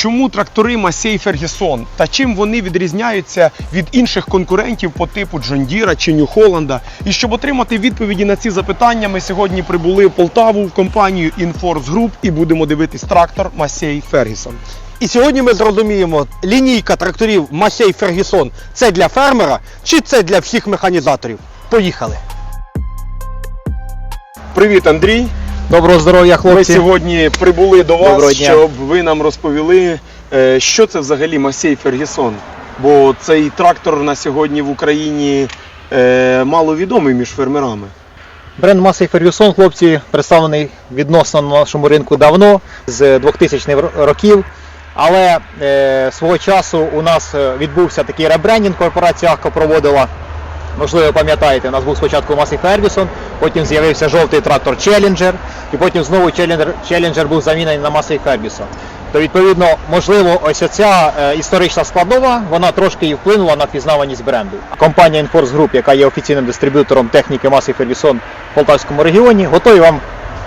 чому трактори Масей Фергісон та чим вони відрізняються від інших конкурентів по типу Джондіра чи Нью-Холланда. І щоб отримати відповіді на ці запитання, ми сьогодні прибули в Полтаву в компанію Inforce Group і будемо дивитись трактор Масей Фергісон. І сьогодні ми зрозуміємо, лінійка тракторів Масей Фергісон це для фермера чи це для всіх механізаторів. Поїхали. Привіт, Андрій. Доброго здоров'я, Ми сьогодні прибули до вас, щоб ви нам розповіли, е, що це взагалі Масей Фергісон. Бо цей трактор на сьогодні в Україні е, маловідомий між фермерами. Бренд Massey Ferguson, хлопці, представлений відносно на нашому ринку давно, з 2000-х років. Але е, свого часу у нас е, відбувся такий ребрендінг, корпорація Ахко проводила. Можливо, пам'ятаєте, у нас був спочатку Massey Ferguson, потім з'явився жовтий трактор Challenger, і потім знову Challenger був замінений на Massey Ferguson. То відповідно, можливо, ось ця е, історична складова, вона трошки і вплинула на впізнаваність бренду. Компанія Enforce Group, яка є офіційним дистриб'ютором техніки Massey Ferguson в Полтавському регіоні, готові вам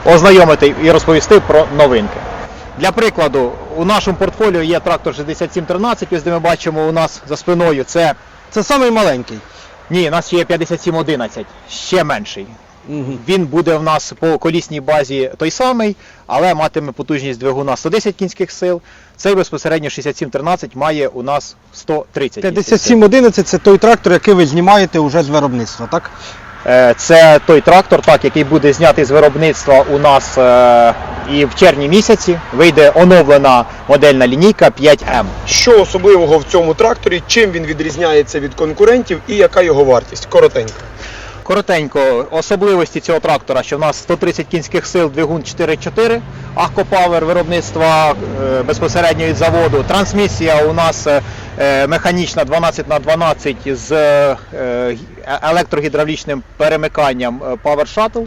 ознайомити і розповісти про новинки. Для прикладу, у нашому портфоліо є трактор 6713, ось де ми бачимо у нас за спиною. Це Це самий. Ні, у нас є 5711, ще менший. Він буде в нас по колісній базі той самий, але матиме потужність двигуна 110 кінських сил. Цей безпосередньо 6713 має у нас 130 кінських 5711 це той трактор, який ви знімаєте вже з виробництва, так? Е, Це той трактор, так, який буде знятий з виробництва у нас е, і в червні місяці вийде оновлена модельна лінійка 5М. Що особливого в цьому тракторі, чим він відрізняється від конкурентів і яка його вартість? Коротенько. Коротенько, особливості цього трактора, що в нас 130 кінських сил, двигун 4.4, акопавер виробництва е, безпосередньо від заводу. Трансмісія у нас е, е, механічна 12 на 12 з електрогідравлічним перемиканням Power Shuttle.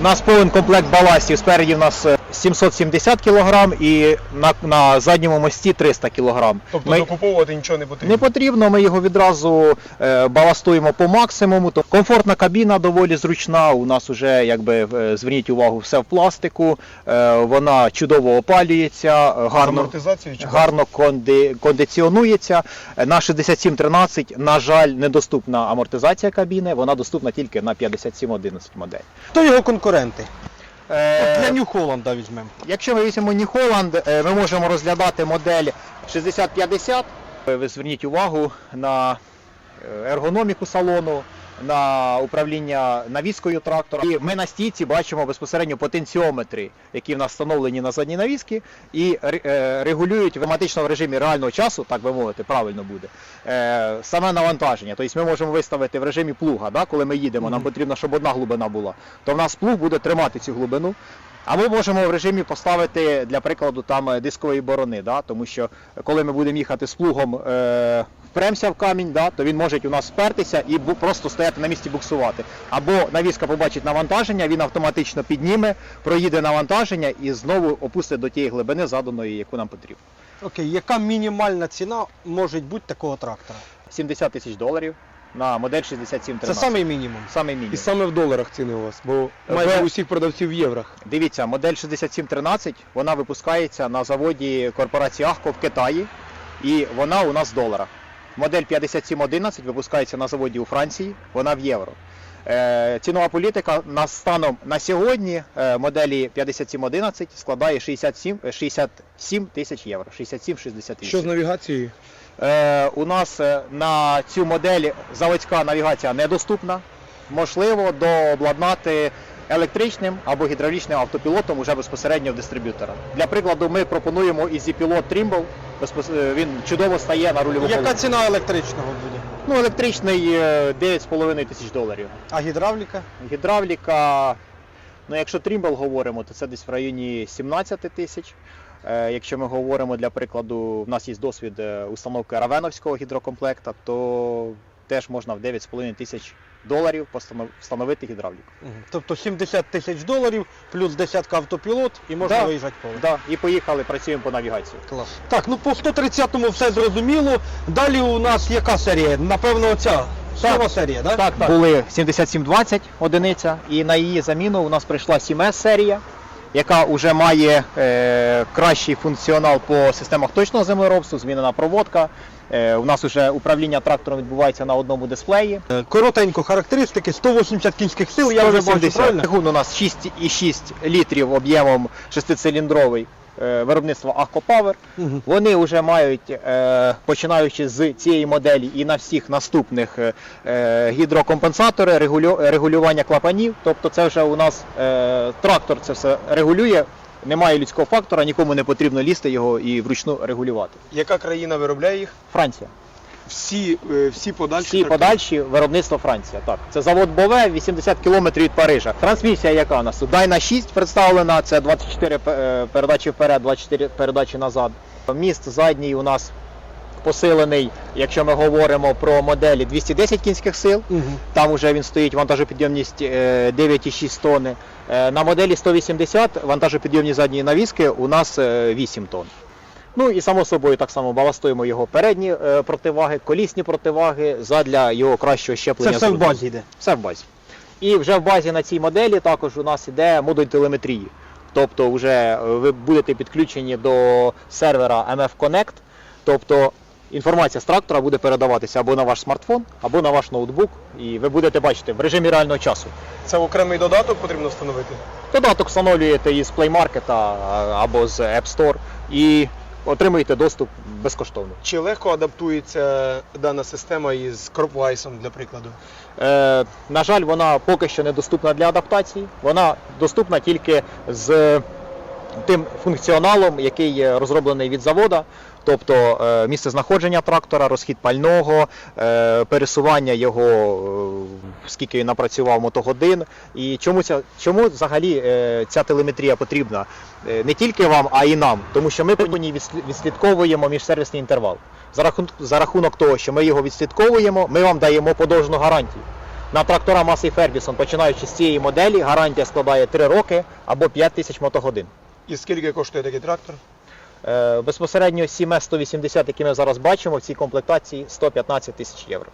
У нас повен комплект баластів. Спереді в нас е, 770 кг і на, на задньому мості 300 кг. Тобто Ми- докуповувати нічого не потрібно. не потрібно, ми його відразу е, баластуємо по максимуму. То комфортна кабіна доволі зручна. У нас вже, якби е, зверніть увагу, все в пластику. Е, вона чудово опалюється, е, гарно, гарно конди, кондиціонується. Е, На 6713, на жаль, недоступна амортизація кабіни, вона доступна тільки на 5711 модель. Хто його конкуренти? От Для Нью-Холланда візьмемо. Якщо ми візьмемо Holland, е, ми можемо розглядати модель 6050. Е, Ви зверніть увагу на е, ергономіку салону, на управління навіскою трактора. І ми на стійці бачимо безпосередньо потенціометри, які в нас встановлені на задній навіски, і е, регулюють автоматично в режимі реального часу, так би мовити, правильно буде. е, Саме навантаження. Тобто ми можемо виставити в режимі плуга, да, коли ми їдемо, нам потрібно, щоб одна глибина була. То в нас плуг буде тримати цю глибину. А ми можемо в режимі поставити для прикладу там е, дискової борони, да? тому що е, коли ми будемо їхати з плугом, е, впремся в камінь, да? то він може у нас спертися і просто стояти на місці буксувати. Або навіска побачить навантаження, він автоматично підніме, проїде навантаження і знову опустить до тієї глибини заданої, яку нам потрібно. Окей, яка мінімальна ціна може бути такого трактора? 70 тисяч доларів на модель 6713. Це самий мінімум. Самий мінімум. І саме в доларах ціни у вас, бо майже у всіх продавців в єврах. Дивіться, модель 6713, вона випускається на заводі корпорації Ахко в Китаї, і вона у нас в доларах. Модель 5711 випускається на заводі у Франції, вона в євро. Е, цінова політика на станом на сьогодні е, моделі 5711 складає 67, е, 67 тисяч євро. 67-68. Що з навігацією? Е, у нас е, на цю модель заводська навігація недоступна. Можливо, дообладнати електричним або гідравлічним автопілотом уже безпосередньо в дистриб'ютора. Для прикладу, ми пропонуємо EasyPilot Trimble. Е, Він чудово стає на рульову Яка ціна електричного буде? Ну, електричний е, 9,5 тисяч доларів. А гідравліка? Гідравліка, ну якщо Trimble говоримо, то це десь в районі 17 тисяч. Е, Якщо ми говоримо для прикладу, в нас є досвід е, установки равеновського гідрокомплекта, то теж можна в 9,5 тисяч доларів встановити гідравліку. Тобто 70 тисяч доларів плюс десятка автопілот і можна Да. виїжджати поле. Да, і поїхали, працюємо по навігації. Клас. Так, ну по 130-му все зрозуміло. Далі у нас яка серія? Напевно, ця сьома серія, да? Так, так. Були 7720 одиниця, і на її заміну у нас прийшла 7S серія. Яка вже має е, кращий функціонал по системах точного землеробства, змінена проводка. Е, у нас вже управління трактором відбувається на одному дисплеї. Е, Коротенько характеристики, 180 кінських сил, я вже бачу, правильно? Двигун у нас 6,6 літрів об'ємом шестициліндровий виробництва Акопавер. Мгм. Вони вже мають, е, починаючи з цієї моделі і на всіх наступних е, е, гідрокомпенсатори, регулювання клапанів. Тобто це вже у нас е, трактор це все регулює. Немає людського фактора, нікому не потрібно лізти його і вручну регулювати. Яка країна виробляє їх? Франція. Всі, е, всі подальші Всі трактори? подальші виробництво Франція. Так, це завод Бове, 80 км від Парижа. Трансмісія, яка у нас тут? Dyna 6 представлена, це 24 е, передачі вперед, 24 передачі назад. Міст задній у нас посилений, якщо ми говоримо про моделі 210 кінських сил. Мгм. Там вже він стоїть вантажопідйомність е, 9,6 тонни. Е, На моделі 180 вантажопідйомні задні навіски у нас е, 8 тонн. Ну і само собою так само баластуємо його передні е, противаги, колісні противаги задля його кращого Це щеплення. все в базі йде. Все в базі. І вже в базі на цій моделі також у нас іде модуль телеметрії. Тобто вже е, ви будете підключені до сервера MF Connect. Тобто інформація з трактора буде передаватися або на ваш смартфон, або на ваш ноутбук, і ви будете бачити в режимі реального часу. Це окремий додаток потрібно встановити. Додаток встановлюєте із Play Market або з App Store і отримуєте доступ безкоштовно. Чи легко адаптується дана система із кропвайсом, для прикладу? Е, на жаль, вона поки що не доступна для адаптації. Вона доступна тільки з тим функціоналом, який розроблений від завода. Тобто е, місце знаходження трактора, розхід пального, е, пересування його, е, скільки він напрацював мотогодин. І чому ця чому взагалі ця телеметрія потрібна не тільки вам, а й нам, тому що ми по ній відслідковуємо міжсервісний інтервал. За рахунок, за рахунок того, що ми його відслідковуємо, ми вам даємо подовжну гарантію. На трактора Massey Ferguson, починаючи з цієї моделі, гарантія складає 3 роки або 5 тисяч мотогодин. І скільки коштує такий трактор? Е, Безпосередньо 7 180, який ми зараз бачимо, в цій комплектації 115 тисяч євро.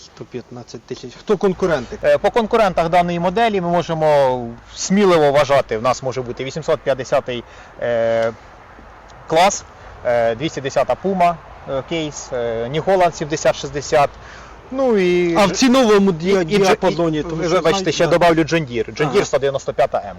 115 тисяч. Хто конкуренти? Е, По конкурентах даної моделі ми можемо сміливо вважати, в нас може бути 850 е, клас, е, 210 Puma кейс, Holland 7060. Ну і А в ціновому діапазоні. ви бачите, ще Да. добавлю John Deere. John Deere 195 М.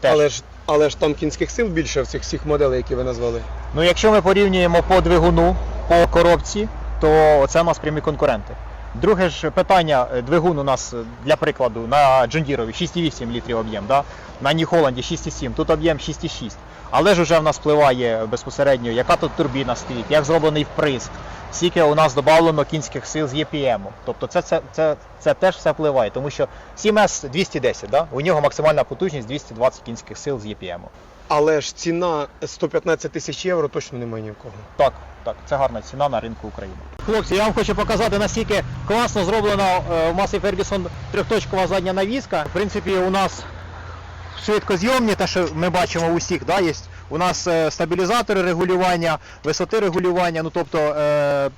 Теж. Але ж, але ж там кінських сил більше в цих всіх моделей, які ви назвали. Ну, якщо ми порівнюємо по двигуну, по коробці, то це у нас прямі конкуренти. Друге ж питання, е, двигун у нас, е, для прикладу, на Джундірові 6,8 літрів об'єм, да? на Ніхоланді 6,7, тут об'єм 6,6. Але ж вже в нас впливає безпосередньо, яка тут турбіна стоїть, як зроблений вприск, скільки у нас додано кінських сил з EPM. Тобто це, це, це, це теж все впливає, тому що 7S 210, да? у нього максимальна потужність 220 кінських сил з EPM. Але ж ціна 115 тисяч євро точно немає ні в кого. Так, так, це гарна ціна на ринку України. Хлопці, я вам хочу показати, наскільки класно зроблена е, в Massey Ferguson трьохточкова задня навіска. В принципі, у нас швидкозйомні, те, що ми бачимо у всіх, да, є. У нас е, стабілізатори регулювання, висоти регулювання, ну тобто е,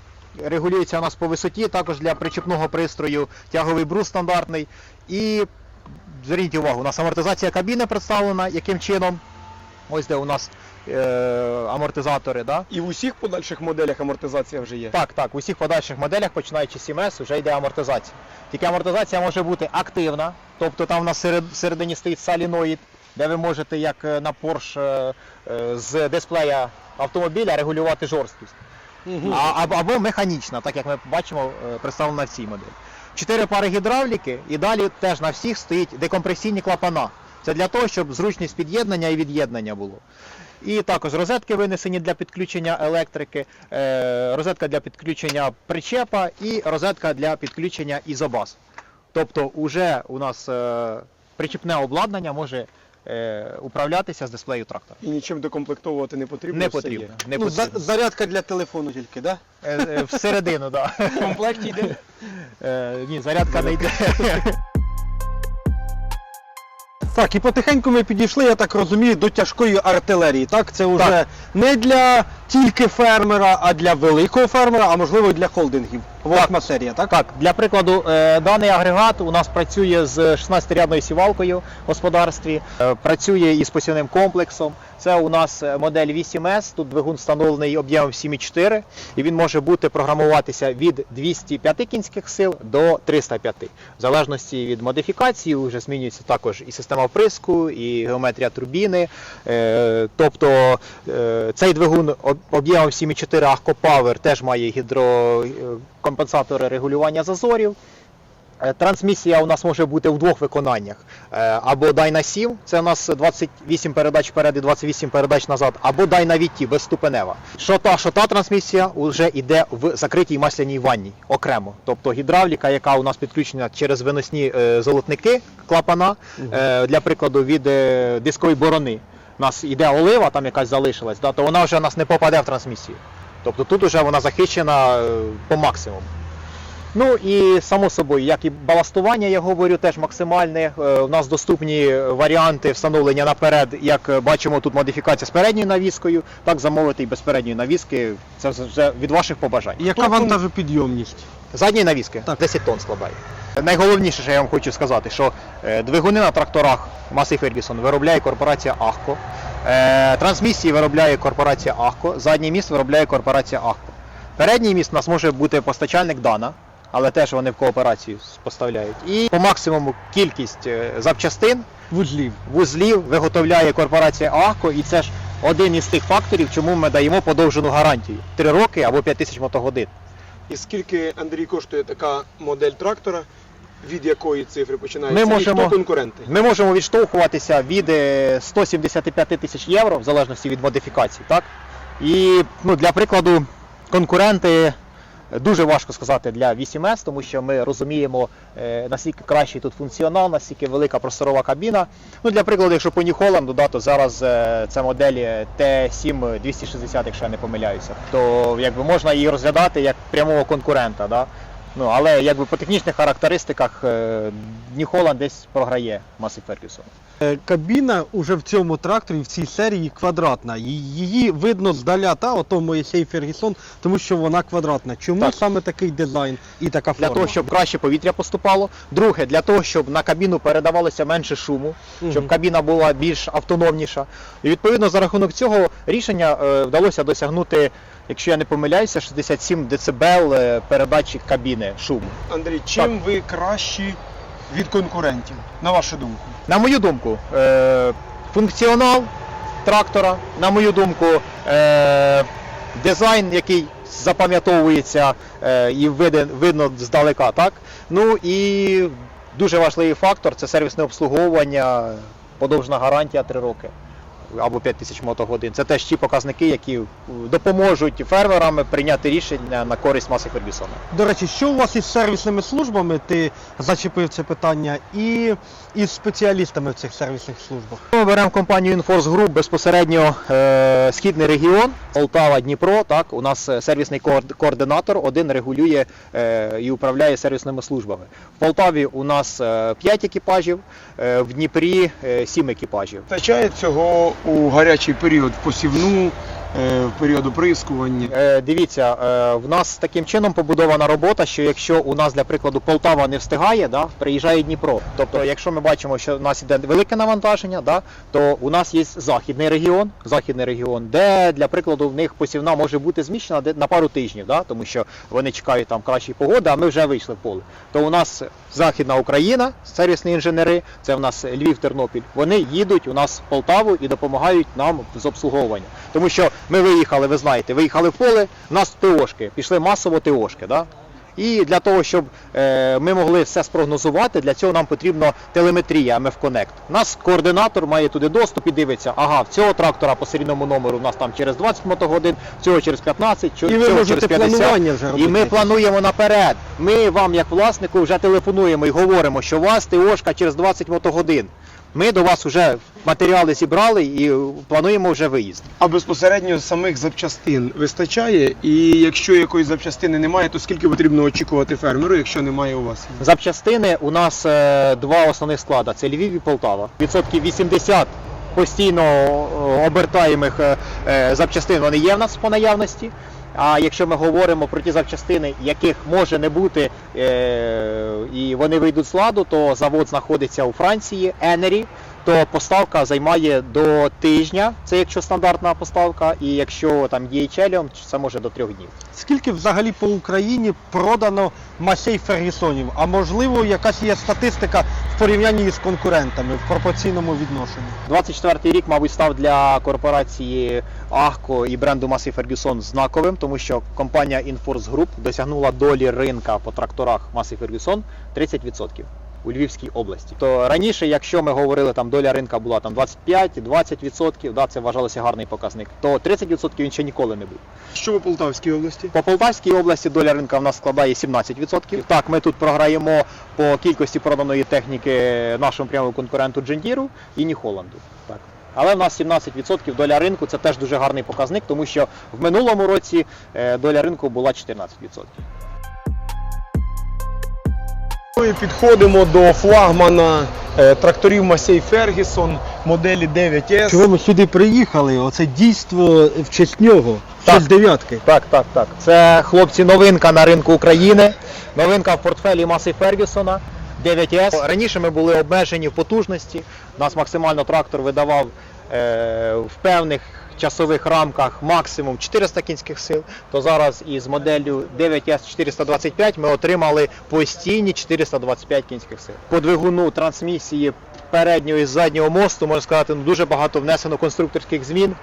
регулюється у нас по висоті, також для причепного пристрою тяговий брус стандартний. І зверніть увагу, у нас амортизація кабіни представлена, яким чином. Ось де у нас е, амортизатори. Да? І в усіх подальших моделях амортизація вже є. Так, так, у всіх подальших моделях, починаючи з 7S, вже йде амортизація. Тільки амортизація може бути активна, тобто там на серед, всередині стоїть соліноїд, де ви можете, як е, на Porsche, е, з дисплея автомобіля регулювати жорсткість. Мгм. А, або, або механічна, так як ми бачимо, представлена в цій моделі. Чотири пари гідравліки і далі теж на всіх стоїть декомпресійні клапана. Це для того, щоб зручність під'єднання і від'єднання було. І також розетки винесені для підключення електрики, е, розетка для підключення причепа і розетка для підключення ізобаз. Тобто уже у нас е, причепне обладнання може е, управлятися з дисплею трактора. І нічим докомплектовувати не потрібно. Не все потрібно. є. Не Ну, зарядка для телефону тільки, да? Е, е, Всередину, так. Да. В комплекті йде. Ні, зарядка не йде. Так, і потихеньку ми підійшли, я так розумію, до тяжкої артилерії. Так, це вже Так. не для тільки фермера, а для великого фермера, а можливо і для холдингів. Восьма серія, так? Так, для прикладу, е, даний агрегат у нас працює з 16-рядною сівалкою в господарстві, е, працює із посівним комплексом. Це у нас е, модель 8S, тут двигун встановлений об'ємом 7,4 і він може бути програмуватися від 205 кінських сил до 305. В залежності від модифікації вже змінюється також і система вприску, і геометрія турбіни. Тобто цей двигун об'ємом 7,4 Ahco Power теж має гідрокомпенсатори регулювання зазорів. Е, Трансмісія у нас може бути в двох виконаннях. Е, Або Dyna-7, це у нас 28 передач вперед і 28 передач назад, або Dyna-VT, безступенева. Що та, що та трансмісія вже йде в закритій масляній ванні окремо. Тобто гідравліка, яка у нас підключена через виносні е, золотники, клапана, для прикладу, від дискової борони. У нас йде олива, там якась залишилась, да, то вона вже у нас не попаде в трансмісію. Тобто тут вже вона захищена е, по максимуму. Ну і само собою, як і баластування, я говорю, теж максимальне. Е, У нас доступні варіанти встановлення наперед, як е, бачимо, тут модифікація з передньою навіскою, так замовити і без передньої навіски. Це вже від ваших побажань. Яка Тобто- вантажопідйомність? Задньої навіски Так. 10 тонн складає. Найголовніше, що я вам хочу сказати, що двигуни на тракторах Massey Ferguson виробляє корпорація Ахко. Е, Трансмісії виробляє корпорація Ахко, задній міст виробляє корпорація Ахко. Передній міст у нас може бути постачальник Дана, але теж вони в кооперацію поставляють. І по максимуму кількість е, запчастин Вузлів. вузлів виготовляє корпорація Ахко, і це ж один із тих факторів, чому ми даємо подовжену гарантію 3 роки або 5 тисяч мотогодин. І скільки Андрій коштує така модель трактора, від якої цифри починається? Ми І можемо- хто конкуренти? Ми можемо відштовхуватися від е, 175 тисяч євро, в залежності від модифікацій. Так? І ну, для прикладу, конкуренти дуже важко сказати для 8S, тому що ми розуміємо, е, наскільки кращий тут функціонал, наскільки велика просторова кабіна. Ну, для прикладу, якщо по да, то зараз е, це модель T7 260, якщо я не помиляюся, то якби можна її розглядати як прямого конкурента. Да? Ну, але якби по технічних характеристиках е, New десь програє Massey Ferguson. Е, Кабіна уже в цьому тракторі, в цій серії квадратна. Її видно здаля, та ото Моїсей Фергісон, тому що вона квадратна. Чому Так. саме такий дизайн і така Для того, щоб краще повітря поступало. Друге, для того, щоб на кабіну передавалося менше шуму, щоб кабіна була більш автономніша. І відповідно за рахунок цього рішення е, вдалося досягнути, якщо я не помиляюся, 67 дБ е, передачі кабіни шуму. Андрій, чим ви кращі від конкурентів, на вашу думку? На мою думку, е, функціонал трактора, на мою думку, е, дизайн, який запам'ятовується і видно здалека, так? Ну і дуже важливий фактор це сервісне обслуговування, подовжена гарантія 3 роки. Або 5 тисяч мотогодин. Це теж ті показники, які е, допоможуть фермерам прийняти рішення на користь маси Фергюсона. До речі, що у вас із сервісними службами, ти зачепив це питання, і із спеціалістами в цих сервісних службах? Ми беремо компанію Inforce Group безпосередньо е, східний регіон, Полтава, Дніпро. Так, у нас е, сервісний коорд- координатор один регулює е, і управляє сервісними службами. В Полтаві у нас 5 екіпажів, е, в Дніпрі 7 екіпажів. Вистачає цього у гарячий період посівну, в період оприскування. Е, Дивіться, е, в нас таким чином побудована робота, що якщо у нас, для прикладу, Полтава не встигає, да, приїжджає Дніпро. Тобто, якщо ми бачимо, що у нас іде велике навантаження, да, то у нас є західний регіон, західний регіон, де, для прикладу, в них посівна може бути зміщена на пару тижнів, да, тому що вони чекають там кращої погоди, а ми вже вийшли в поле. То у нас Західна Україна, сервісні інженери, це в нас Львів, Тернопіль. Вони їдуть у нас в Полтаву і допомагають нам з обслуговування. Тому що ми виїхали, ви знаєте, виїхали в поле, нас ТОшки, пішли масово ТОшки. Да? І для того, щоб е, ми могли все спрогнозувати, для цього нам потрібна телеметрія MF Connect. У нас координатор має туди доступ і дивиться, ага, в цього трактора по серійному номеру у нас там через 20 мотогодин, цього через 15, цього І ви цього через 50. планування вже І ми плануємо наперед. Ми вам, як власнику, вже телефонуємо і говоримо, що у вас ТОшка через 20 мотогодин. Ми до вас вже матеріали зібрали і плануємо вже виїзд. А безпосередньо самих запчастин вистачає, і якщо якоїсь запчастини немає, то скільки потрібно очікувати фермеру, якщо немає у вас? Запчастини у нас е, два основних склади: це Львів і Полтава. Відсотків 80 постійно е, обертаємих е, запчастин вони є в нас по наявності. А якщо ми говоримо про ті запчастини, яких може не бути, і вони вийдуть з ладу, то завод знаходиться у Франції, Енері, то поставка займає до тижня, це якщо стандартна поставка, і якщо там DHL, це може до трьох днів. Скільки взагалі по Україні продано масей Фергюсонів? А можливо, якась є статистика в порівнянні з конкурентами в пропорційному відношенні? 24-й рік, мабуть, став для корпорації Ахко і бренду Massey Ferguson знаковим, тому що компанія Inforce Group досягнула долі ринка по тракторах Massey Ferguson 30% у Львівській області. То раніше, якщо ми говорили, там доля ринка була там 25-20%, да, це вважалося гарний показник, то 30% він ще ніколи не був. Що по Полтавській області? По Полтавській області доля ринка в нас складає 17%. Так, ми тут програємо по кількості проданої техніки нашому прямому конкуренту Джендіру і Ні Холланду. Так. Але в нас 17% доля ринку це теж дуже гарний показник, тому що в минулому році е, доля ринку була 14%. Ми підходимо до флагмана е, тракторів Масей Фергісон моделі 9S. Чого ми сюди приїхали? Оце дійство в честь нього. Так. Щось дев'ятки. Так, так, так. Це хлопці новинка на ринку України. Новинка в портфелі Маси Фергюсона 9S. Раніше ми були обмежені в потужності. Нас максимально трактор видавав е, в певних часових рамках максимум 400 кінських сил. То зараз із моделлю 9S 425 ми отримали постійні 425 кінських сил. По двигуну трансмісії переднього і заднього мосту, можна сказати, ну, дуже багато внесено конструкторських змін.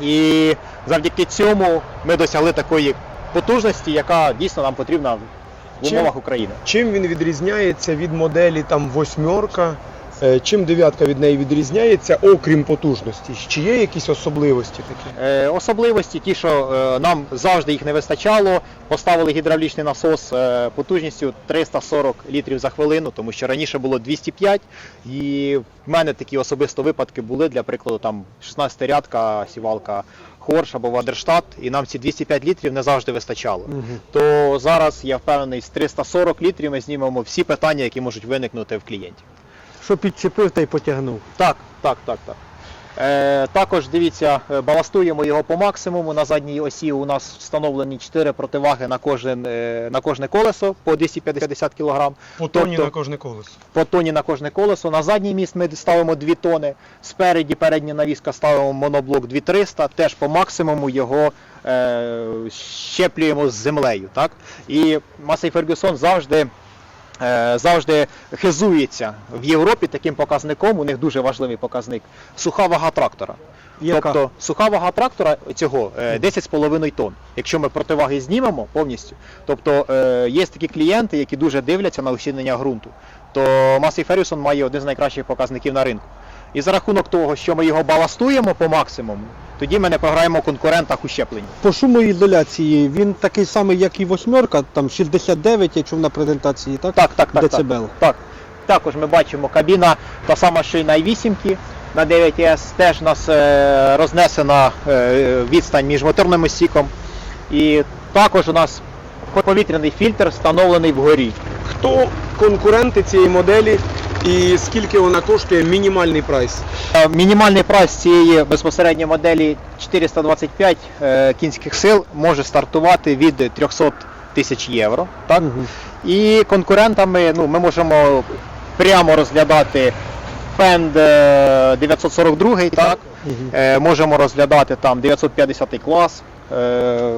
І завдяки цьому ми досягли такої потужності, яка дійсно нам потрібна в умовах України. Чим він відрізняється від моделі там восьмерка? Е, Чим дев'ятка від неї відрізняється, окрім потужності? Чи є якісь особливості такі? Е, особливості ті, що е, нам завжди їх не вистачало, поставили гідравлічний насос е, потужністю 340 літрів за хвилину, тому що раніше було 205. І в мене такі особисто випадки були, для прикладу, там 16 рядка, сівалка Хорш або Вадерштат, і нам ці 205 літрів не завжди вистачало. То зараз я впевнений, з 340 літрів ми знімемо всі питання, які можуть виникнути в клієнті. Що підчепив та й потягнув. Так, так, так, так. Е, також дивіться, е, баластуємо його по максимуму. На задній осі у нас встановлені 4 противаги на, кожен, е, на кожне колесо по 250 кг. По тоні Тобто- на кожне колесо. По тоні на кожне колесо. На задній міст ми ставимо 2 тони. Спереді передня навіска ставимо моноблок 2300, теж по максимуму його е, щеплюємо з землею. Так? І Масей Фергюсон завжди. Е, Завжди хизується в Європі таким показником, у них дуже важливий показник суха вага трактора. Яка? Тобто суха вага трактора цього е, 10,5 тонн. Якщо ми противаги знімемо повністю, тобто е, є такі клієнти, які дуже дивляться на усінення ґрунту, то Massey Ferguson має один з найкращих показників на ринку. І за рахунок того, що ми його баластуємо по максимуму, тоді ми не програємо конкурентах у щепленні. По шумоізоляції він такий самий, як і восьмерка, там 69, я чув на презентації, так? Так, так, так. Децибел. Так, так. Також ми бачимо кабіна, та сама що й на 8 на 9С, теж у нас е, рознесена е, відстань між моторним осіком. І також у нас повітряний фільтр встановлений вгорі. Хто конкуренти цієї моделі і скільки вона коштує мінімальний прайс? Е, Мінімальний прайс цієї безпосередньо моделі 425 е, кінських сил може стартувати від 300 тисяч євро. Так? Мгм. І конкурентами ну, ми можемо прямо розглядати Fend е, 942, так? Е, можемо розглядати там 950 клас, е,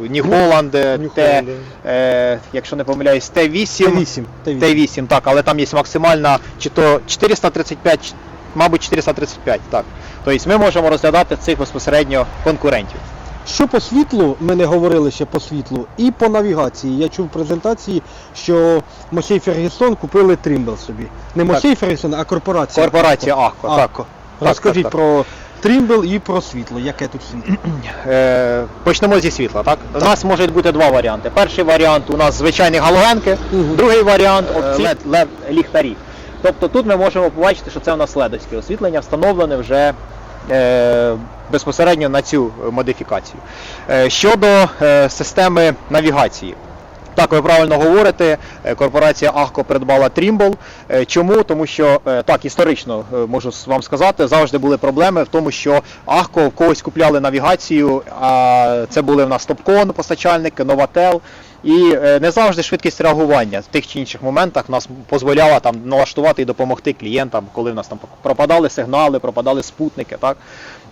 New Holland, е, Т, Holland, е, якщо не помиляюсь, Т8. Т8. Т8. Т8, так, але там є максимальна чи то 435, чи- мабуть 435, так. Тобто ми можемо розглядати цих безпосередньо конкурентів. Що по світлу, ми не говорили ще по світлу, і по навігації. Я чув в презентації, що Мосей Фергюсон купили Трімбл собі. Не Мосей Фергюсон, а корпорація. Корпорація Ахко, так. Ахко. Розкажіть так, так. про Трімбл і про світло. Яке тут світло? Е, почнемо зі світла. Так? У нас можуть бути два варіанти. Перший варіант у нас звичайні галогенки, Мгм. другий варіант. LED, LED ліхтарі. Тобто тут ми можемо побачити, що це у нас ледовське освітлення, встановлене вже е, безпосередньо на цю модифікацію. Е, щодо е, системи навігації. Так, ви правильно говорите. Е, Корпорація Ахко придбала Trimble. Е, Чому? Тому що е, так, історично можу вам сказати, завжди були проблеми в тому, що Ахко в когось купляли навігацію, а це були в нас Топкон, постачальники, Новател. І не завжди швидкість реагування в тих чи інших моментах нас дозволяла там налаштувати і допомогти клієнтам, коли в нас там пропадали сигнали, пропадали спутники. Так?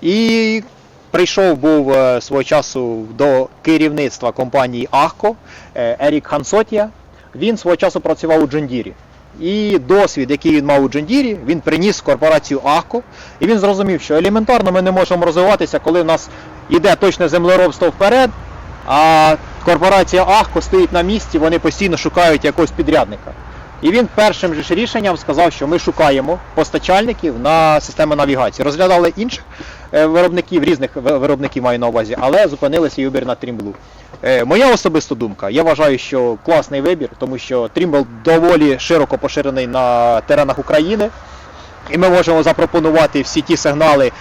І прийшов був е, свого часу до керівництва компанії Ахко е, Ерік Хансотія. Він свого часу працював у Джондірі. І досвід, який він мав у Джондірі, він приніс в корпорацію Ахко, і він зрозумів, що елементарно ми не можемо розвиватися, коли в нас йде точне землеробство вперед, а корпорація Ахко стоїть на місці, вони постійно шукають якогось підрядника. І він першим же рішенням сказав, що ми шукаємо постачальників на систему навігації. Розглядали інших виробників, різних виробників маю на увазі, але зупинилися і вибір на Trimble. Е, Моя особиста думка, я вважаю, що класний вибір, тому що Trimble доволі широко поширений на теренах України. І ми можемо запропонувати всі ті сигнали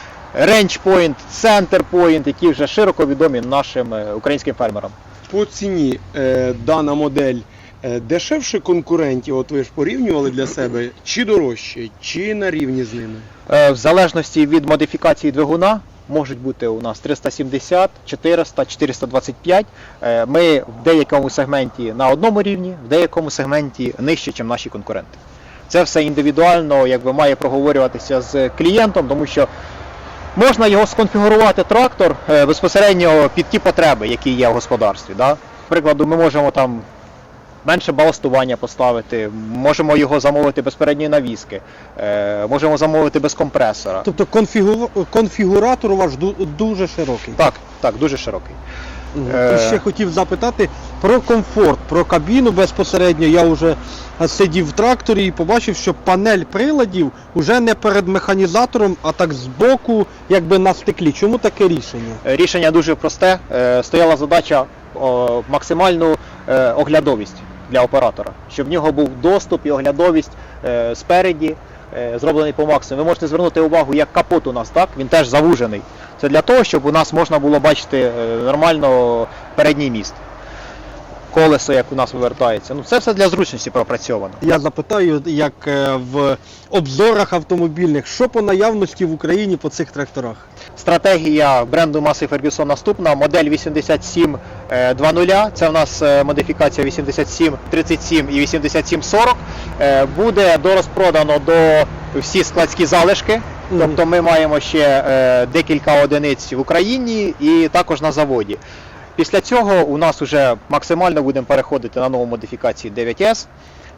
Range Point, Center які вже широко відомі нашим е, українським фермерам. По ціні е, дана модель е, дешевше конкурентів, от ви ж порівнювали для себе, чи дорожче, чи на рівні з ними? Е, В залежності від модифікації двигуна можуть бути у нас 370, 400, 425. Е, Ми в деякому сегменті на одному рівні, в деякому сегменті нижче, ніж наші конкуренти. Це все індивідуально якби, має проговорюватися з клієнтом, тому що можна його сконфігурувати трактор е, безпосередньо під ті потреби, які є в господарстві. Да? Прикладу, ми можемо там менше баластування поставити, можемо його замовити без передньої навіски, е, можемо замовити без компресора. Тобто конфігу... конфігуратор у вас дуже широкий. Так, так, дуже широкий. Е. І ще хотів запитати про комфорт, про кабіну безпосередньо. Я вже сидів в тракторі і побачив, що панель приладів вже не перед механізатором, а так збоку, якби на стеклі. Чому таке рішення? Е, Рішення дуже просте. Стояла задача максимальну оглядовість для оператора, щоб в нього був доступ і оглядовість е, спереді, е, зроблений по максимуму. Ви можете звернути увагу, як капот у нас, так? Він теж завужений. Це для того, щоб у нас можна було бачити е, нормально передній міст. Колесо, як у нас вивертається. Ну, це все для зручності пропрацьовано. Я запитаю, як е, в обзорах автомобільних, що по наявності в Україні по цих тракторах? Стратегія бренду Massey Ferguson наступна. Модель 8720. Це в нас е, модифікація 8737 і 8740. Е, Буде дорозпродано до всі складські залишки. Тобто ми маємо ще е, декілька одиниць в Україні і також на заводі. Після цього у нас вже максимально будемо переходити на нову модифікацію 9S.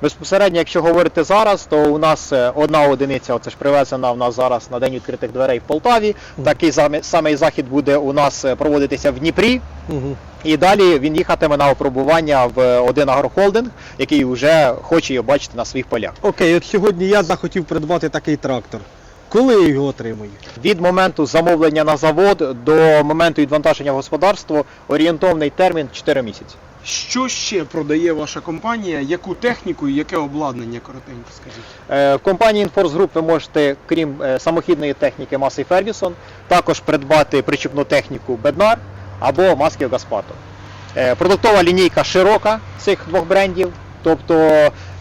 Безпосередньо, якщо говорити зараз, то у нас е, одна одиниця, оце ж привезена в нас зараз на день відкритих дверей в Полтаві. Такий самий захід буде у нас е, проводитися в Дніпрі. Угу. І далі він їхатиме на опробування в один агрохолдинг, який вже хоче його бачити на своїх полях. Окей, от сьогодні я захотів придбати такий трактор. Коли я його отримую? Від моменту замовлення на завод до моменту відвантаження в господарство орієнтовний термін 4 місяці. Що ще продає ваша компанія? Яку техніку і яке обладнання коротенько скажіть? Е, В компанії Inforce Group ви можете, крім е, самохідної техніки Massey Ferguson, також придбати причіпну техніку Bednar або маски Гаспато. Е, Продуктова лінійка широка цих двох брендів. Тобто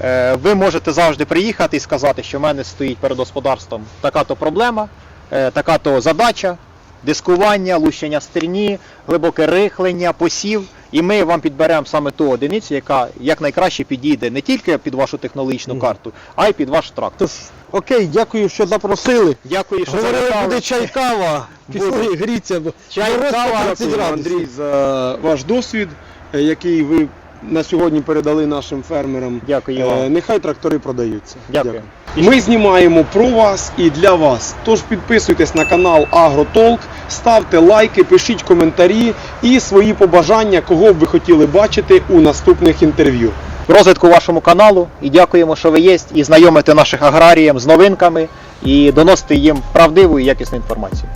е, ви можете завжди приїхати і сказати, що в мене стоїть перед господарством така-то проблема, е, така-то задача, дискування, лущення стерні, глибоке рихлення, посів. І ми вам підберемо саме ту одиницю, яка якнайкраще підійде не тільки під вашу технологічну карту, а й під ваш трактор. Тож, окей, дякую, що запросили. Дякую, що Говорили, завітали. буде чай кава. Пішли, гріться. бо Чай, мороз кава, 30 Дякую, градусів. Андрій, за ваш досвід, е, який ви на сьогодні передали нашим фермерам. Дякую Е, вам. Нехай трактори продаються. Дякую. Ми знімаємо про вас і для вас. Тож підписуйтесь на канал AgroTalk, ставте лайки, пишіть коментарі і свої побажання, кого б ви хотіли бачити у наступних інтерв'ю. розвитку вашому каналу і дякуємо, що ви є, і знайомите наших аграріям з новинками і доносите їм правдиву і якісну інформацію.